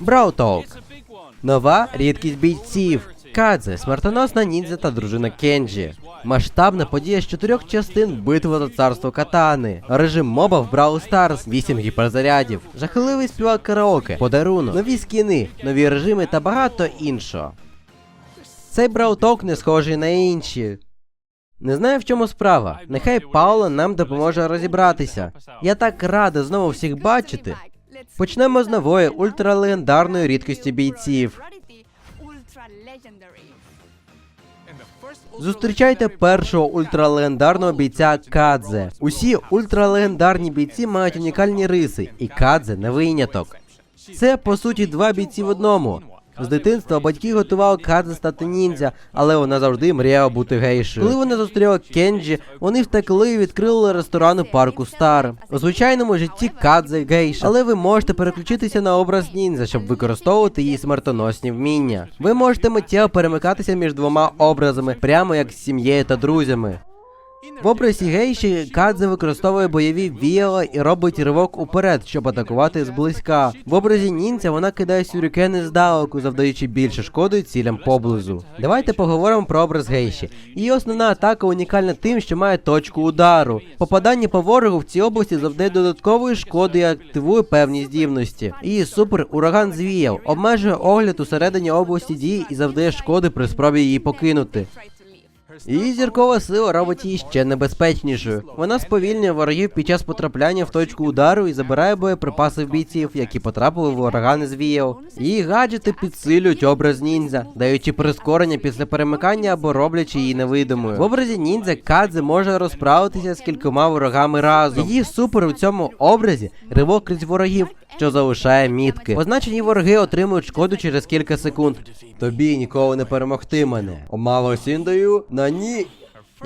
Брауток. Нова рідкість бійців. Кадзе, смертоносна ніндзя та дружина Кенджі. Масштабна подія з чотирьох частин битва за царство катани. Режим моба в Brawl Stars, 8 гіперзарядів, жахливий співак караоке, подарунок, нові скіни, нові режими та багато іншого. Цей брауток не схожий на інші. Не знаю в чому справа. Нехай Паула нам допоможе розібратися. Я так рада знову всіх бачити. Почнемо з нової ультралегендарної рідкості бійців. Зустрічайте першого ультралегендарного бійця Кадзе. Усі ультралегендарні бійці мають унікальні риси, і Кадзе не виняток. Це по суті два бійці в одному. З дитинства батьки готували Кадзе стати ніндзя, але вона завжди мріяла бути гейшею. Коли вона зустріла Кенджі, вони втекли і відкрили ресторан у парку Стар. У звичайному житті Кадзе гейша, але ви можете переключитися на образ ніндзя, щоб використовувати її смертоносні вміння. Ви можете миттєво перемикатися між двома образами, прямо як з сім'єю та друзями. В образі гейші Кадзе використовує бойові віяла і робить ривок уперед, щоб атакувати зблизька. В образі ніндзя вона кидає сюрікени здалеку, завдаючи більше шкоди цілям поблизу. Давайте поговоримо про образ гейші. Її основна атака унікальна тим, що має точку удару. Попадання по ворогу в цій області завдає додаткової шкоди і активує певні здібності. Її супер ураган звіяв, обмежує огляд усередині області дії і завдає шкоди при спробі її покинути. Її зіркова сила робить її ще небезпечнішою. Вона сповільнює ворогів під час потрапляння в точку удару і забирає боєприпаси в бійців, які потрапили в ураган звіяв. Її гаджети підсилюють образ ніндзя, даючи прискорення після перемикання або роблячи її невидимою. В образі ніндзя Кадзе може розправитися з кількома ворогами разом. Її супер у цьому образі ривок крізь ворогів, що залишає мітки. Позначені вороги отримують шкоду через кілька секунд. Тобі ніколи не перемогти мене. Омало сіндаю на ні.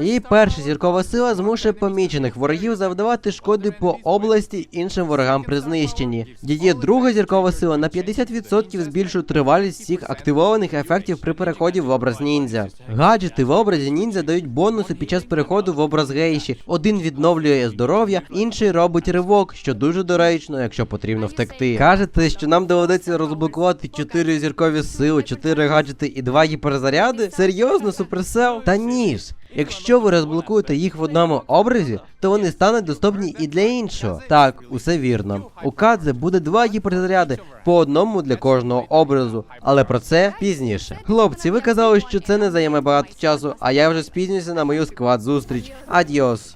Її перша зіркова сила змушує помічених ворогів завдавати шкоди по області іншим ворогам при знищенні. Її друга зіркова сила на 50% збільшує тривалість всіх активованих ефектів при переході в образ ніндзя. Гаджети в образі ніндзя дають бонуси під час переходу в образ гейші. Один відновлює здоров'я, інший робить ривок, що дуже доречно, якщо потрібно втекти. Кажете, що нам доведеться розблокувати 4 зіркові сили, 4 гаджети і 2 гіперзаряди? Серйозно, суперсел? Та ні ж. Якщо ви розблокуєте їх в одному образі, то вони стануть доступні і для іншого. Так, усе вірно. У Кадзе буде два гіперзаряди по одному для кожного образу, але про це пізніше. Хлопці, ви казали, що це не займе багато часу, а я вже спізнюся на мою сквад зустріч. Адіос.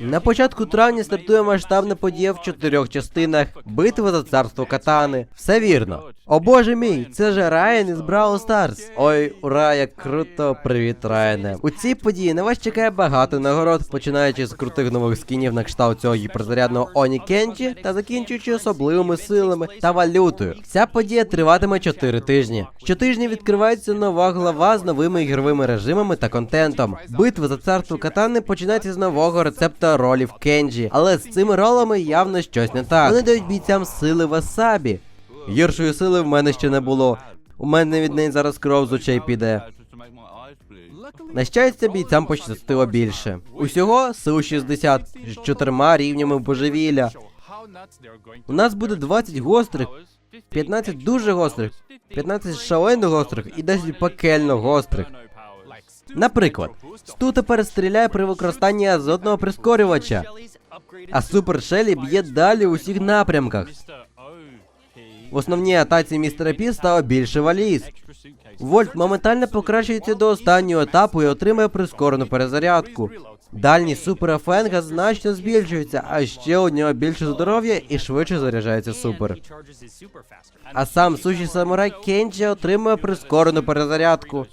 На початку травня стартує масштабна подія в чотирьох частинах битва за царство катани. Все вірно. О боже мій, це ж Райан із Brawl Stars. Ой, ура, як круто! Привіт, Райане. У цій події на вас чекає багато нагород, починаючи з крутих нових скінів на кшталт цього гіперзарядного Оні Кенчі та закінчуючи особливими силами та валютою. Ця подія триватиме 4 тижні. Щотижня відкривається нова глава з новими ігровими режимами та контентом. Битва за царство катани починається з нового рецепта ролів Кенджі, але з цими ролами явно щось не так. Вони дають бійцям сили васабі. Гіршої сили в мене ще не було. У мене від неї зараз кров з очей піде. На щастя, бійцям пощастило більше. Усього сил 60 з чотирма рівнями божевілля. У нас буде 20 гострих, 15 дуже гострих, 15 шалено гострих і 10 пекельно гострих. Наприклад, Сту тепер стріляє при використанні азотного прискорювача, а Супер Шелі б'є далі у всіх напрямках. В основній атаці містера Пі стало більше валіз. Вольт моментально покращується до останнього етапу і отримує прискорену перезарядку. Дальність супера Фенга значно збільшується, а ще у нього більше здоров'я і швидше заряджається супер. А сам суші самурай Кенджі отримує прискорену перезарядку.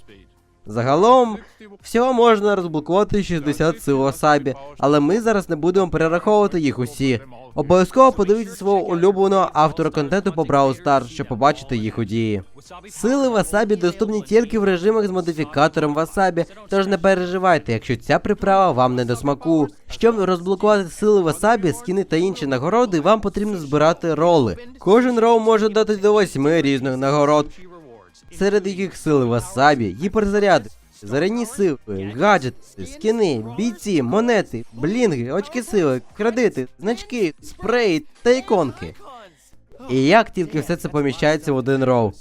Загалом, всього можна розблокувати 60 сил Васабі, але ми зараз не будемо перераховувати їх усі. Обов'язково подивіться свого улюбленого автора контенту по Brawl Stars, щоб побачити їх у дії. Сили Васабі доступні тільки в режимах з модифікатором Васабі, тож не переживайте, якщо ця приправа вам не до смаку. Щоб розблокувати сили Васабі, скіни та інші нагороди, вам потрібно збирати роли. Кожен рол може дати до 8 різних нагород, серед яких сили Васабі, гіперзаряди, заряні сили, гаджети, скіни, бійці, монети, блінги, очки сили, кредити, значки, спреї та іконки. І як тільки все це поміщається в один роу.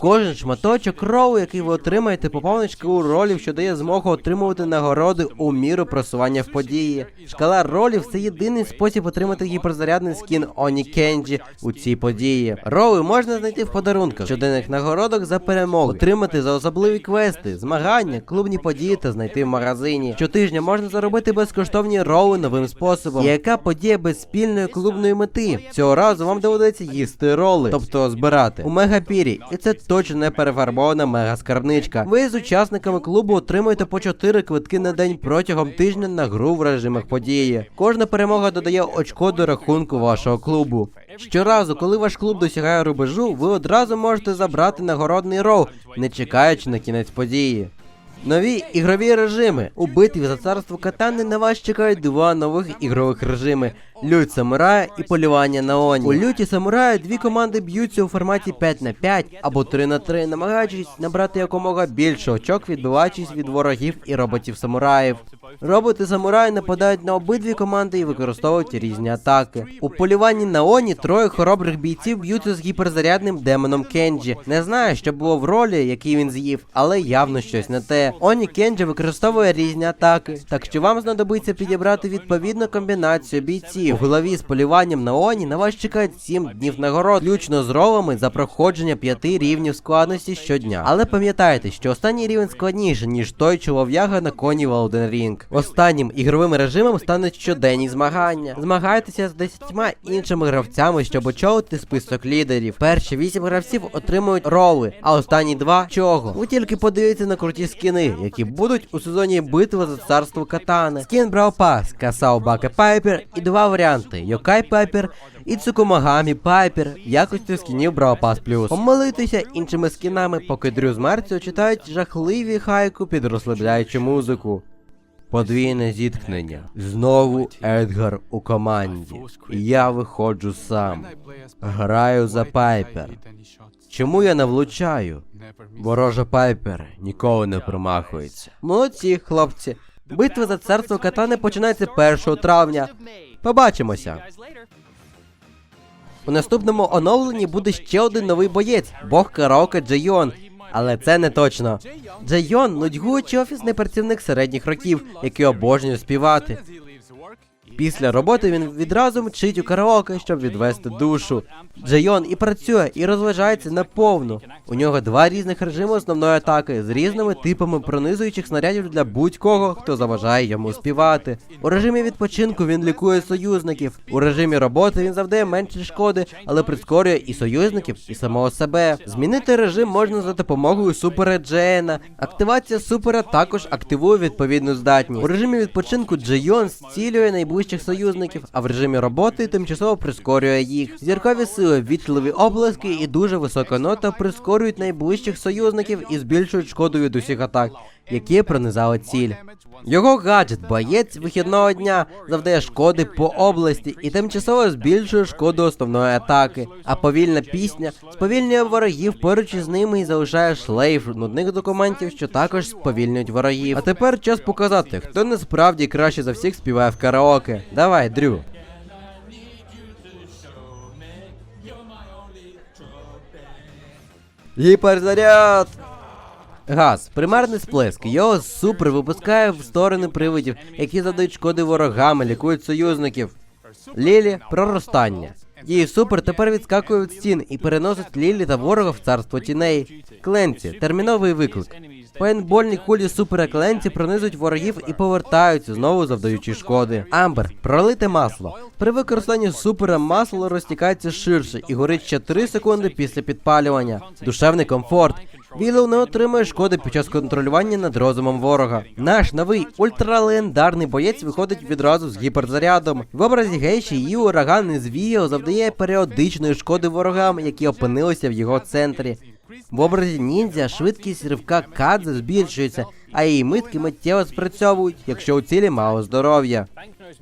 Кожен шматочок роу, який ви отримаєте, поповнить шкалу ролів, що дає змогу отримувати нагороди у міру просування в події. Шкала ролів це єдиний спосіб отримати гіперзарядний скін Оні Кенджі у цій події. Роли можна знайти в подарунках, щоденних нагородок за перемогу, отримати за особливі квести, змагання, клубні події та знайти в магазині. Щотижня можна заробити безкоштовні роли новим способом. Яка подія без спільної клубної мети? Цього разу вам доведеться їсти роли, тобто збирати у мегапірі, і це точно не перефарбована мега-скарбничка. Ви з учасниками клубу отримуєте по 4 квитки на день протягом тижня на гру в режимах події. Кожна перемога додає очко до рахунку вашого клубу. Щоразу, коли ваш клуб досягає рубежу, ви одразу можете забрати нагородний роу, не чекаючи на кінець події. Нові ігрові режими. У битві за царство катани на вас чекають два нових ігрових режими: лють самурая і полювання на оні. У люті самурая дві команди б'ються у форматі 5 на 5 або 3 на 3, намагаючись набрати якомога більше очок, відбиваючись від ворогів і роботів самураїв. Роботи самураї нападають на обидві команди і використовують різні атаки. У полюванні на Оні троє хоробрих бійців б'ються з гіперзарядним демоном Кенджі. Не знаю, що було в ролі, який він з'їв, але явно щось не те. Оні Кенджі використовує різні атаки, так що вам знадобиться підібрати відповідну комбінацію бійців. У голові з полюванням на Оні на вас чекають 7 днів нагород, включно з ролами за проходження 5 рівнів складності щодня. Але пам'ятайте, що останній рівень складніший, ніж той чолов'яга на коні в Elden Ring. Останнім ігровим режимом стануть щоденні змагання. Змагайтеся з 10 іншими гравцями, щоб очолити список лідерів. Перші 8 гравців отримують роли, а останні два чого. Ви тільки подивіться на круті скіни, які будуть у сезоні битви за царство катани. Скін Брау Пас, Касау Баке Пайпер і два варіанти: Йокай Пайпер і Цукумагамі Пайпер в якості скінів Брау Пас Плюс. Помилитися іншими скінами, поки Дрю з Марціо читають жахливі хайку під розслабляючу музику. Подвійне зіткнення. Знову Едгар у команді. Я виходжу сам. Граю за Пайпер. Чому я не влучаю? Ворожа Пайпер ніколи не промахується. Молодці, хлопці. Битва за царство катани починається 1 травня. Побачимося. У наступному оновленні буде ще один новий боєць бог караоке Джейон. Але це не точно. Джейон нудьгуючий офісний працівник середніх років, який обожнює співати. Після роботи він відразу мчить у караоке, щоб відвести душу. Джейон і працює, і розважається наповну. У нього два різних режими основної атаки з різними типами пронизуючих снарядів для будь-кого, хто заважає йому співати. У режимі відпочинку він лікує союзників. У режимі роботи він завдає менше шкоди, але прискорює і союзників, і самого себе. Змінити режим можна за допомогою супера Джеена. Активація супера також активує відповідну здатність. У режимі відпочинку Джейон зцілює найближчих союзників, а в режимі роботи тимчасово прискорює їх. Зіркові сили, вічливі обласки і дуже висока нота прискорюють найближчих союзників і збільшують шкоду від усіх атак, які пронизали ціль. Його гаджет, боєць вихідного дня, завдає шкоди по області і тимчасово збільшує шкоду основної атаки. А повільна пісня сповільнює ворогів поруч із ними і залишає шлейф нудних документів, що також сповільнюють ворогів. А тепер час показати, хто насправді краще за всіх співає в караоке. Давай, Дрю. Гіперзаряд! Газ, примарний сплеск. Його супер випускає в сторони привидів, які задають шкоди ворогам, лікують союзників. Лілі проростання. Її супер тепер відскакує від стін і переносить Лілі та ворога в царство тіней. Кленці, терміновий виклик. Пейнтбольні кулі супера Кленці пронизують ворогів і повертаються, знову завдаючи шкоди. Амбер, пролите масло. При використанні супера масло розтікається ширше і горить ще 3 секунди після підпалювання. Душевний комфорт. Вілоу не отримує шкоди під час контролювання над розумом ворога. Наш новий ультралегендарний боєць виходить відразу з гіперзарядом. В образі гейші її ураган із Віо завдає періодичної шкоди ворогам, які опинилися в його центрі. В образі ніндзя швидкість ривка кадзе збільшується, а її митки миттєво спрацьовують, якщо у цілі мало здоров'я.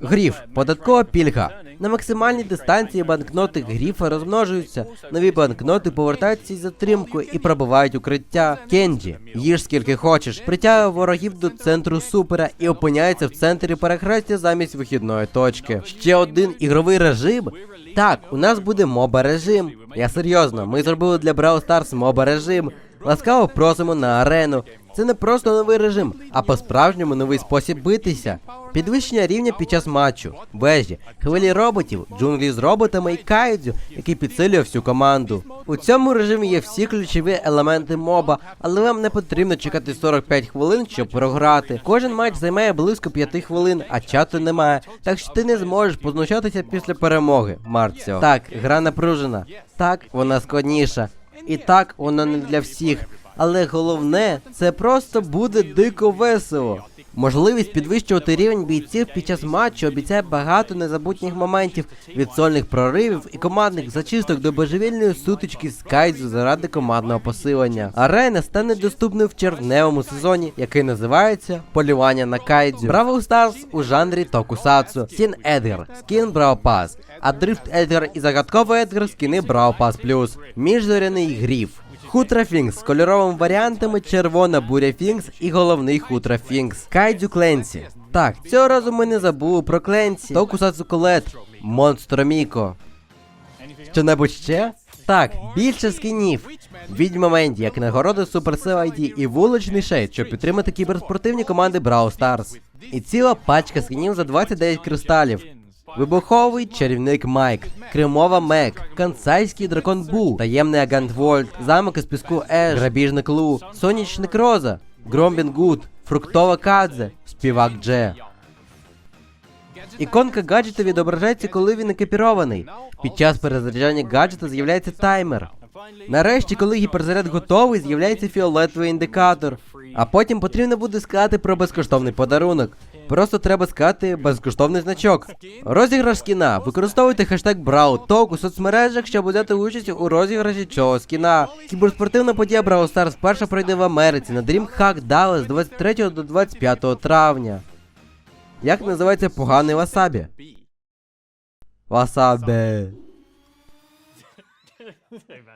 Гріф, податкова пільга. На максимальній дистанції банкноти гріфа розмножуються. Нові банкноти повертаються із затримкою і пробивають укриття. Кенджі, їж скільки хочеш, притягує ворогів до центру супера і опиняється в центрі перехрестя замість вихідної точки. Ще один ігровий режим. Так, у нас буде моба режим. Я серйозно, ми зробили для Brawl Stars моба режим. Ласкаво просимо на арену. Це не просто новий режим, а по-справжньому новий спосіб битися. Підвищення рівня під час матчу, вежі, хвилі роботів, джунглі з роботами і кайдзю, який підсилює всю команду. У цьому режимі є всі ключові елементи моба, але вам не потрібно чекати 45 хвилин, щоб програти. Кожен матч займає близько 5 хвилин, а чату немає, так що ти не зможеш познущатися після перемоги, Марціо. Так, гра напружена. Так, вона складніша. І так, вона не для всіх. Але головне, це просто буде дико весело. Можливість підвищувати рівень бійців під час матчу обіцяє багато незабутніх моментів від сольних проривів і командних зачисток до божевільної сутички з кайдзу заради командного посилення. Арена стане доступною в червневому сезоні, який називається Полювання на кайдзю. Бравл Старс у жанрі Токусацу, Сін Едгар, скін Брау Пас, а Дрифт Едгар і загадковий Едгар скіни Брау Пас Плюс, міжзоряний гріф. Хутра Фінкс з кольоровими варіантами, червона буря Фінкс і головний Хутра Фінкс. Кайдзю Кленсі. Так, цього разу ми не забули про Кленсі. Токусацу Колет, Монстро Міко. Що-небудь ще? Так, більше скінів. Відьма Менді, як нагорода Supercell ID і вуличний шейд, щоб підтримати кіберспортивні команди Brawl Stars. І ціла пачка скінів за 29 кристалів. Вибуховий чарівник Майк, Кремова Мек, Кансайський дракон Бу, таємний агент Вольт, замок із піску Еш, грабіжник Лу, сонячник Роза, Громбін Гуд, фруктова Кадзе, співак Дже. Іконка гаджета відображається, коли він екіпірований. Під час перезаряджання гаджета з'являється таймер. Нарешті, коли гіперзаряд готовий, з'являється фіолетовий індикатор. А потім потрібно буде сказати про безкоштовний подарунок. Просто треба сказати безкоштовний значок. Розіграш скіна. Використовуйте хештег BrawTalk у соцмережах, щоб взяти участь у розіграші цього скіна. Кіберспортивна подія Brawl Stars перша пройде в Америці на DreamHack Dallas з 23 до 25 травня. Як називається поганий васабі? Васабі.